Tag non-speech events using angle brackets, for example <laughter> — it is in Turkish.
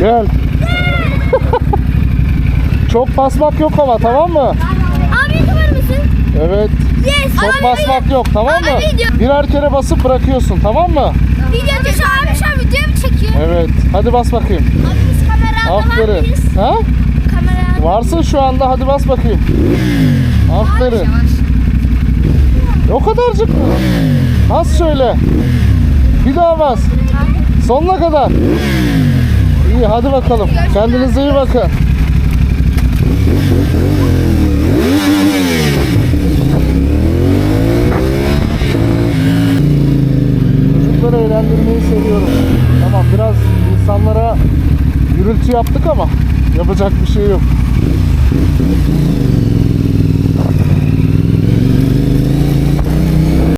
Gel. <laughs> Çok basmak yok ama tamam mı? Abi YouTuber mısın? Evet. Yes. Çok basmak yok tamam mı? Abi video. Birer kere basıp bırakıyorsun tamam mı? Video şu an şu an video mu çekiyor? Evet. Hadi bas bakayım. Abi biz kamerada var Aferin. mıyız? Ha? Kamerada. Varsın şu anda hadi bas bakayım. Aferin. O kadarcık mı? Bas şöyle. Bir daha bas. Sonuna kadar. İyi hadi bakalım. Kendinize iyi bakın. Çocukları eğlendirmeyi seviyorum. Tamam biraz insanlara gürültü yaptık ama yapacak bir şey yok.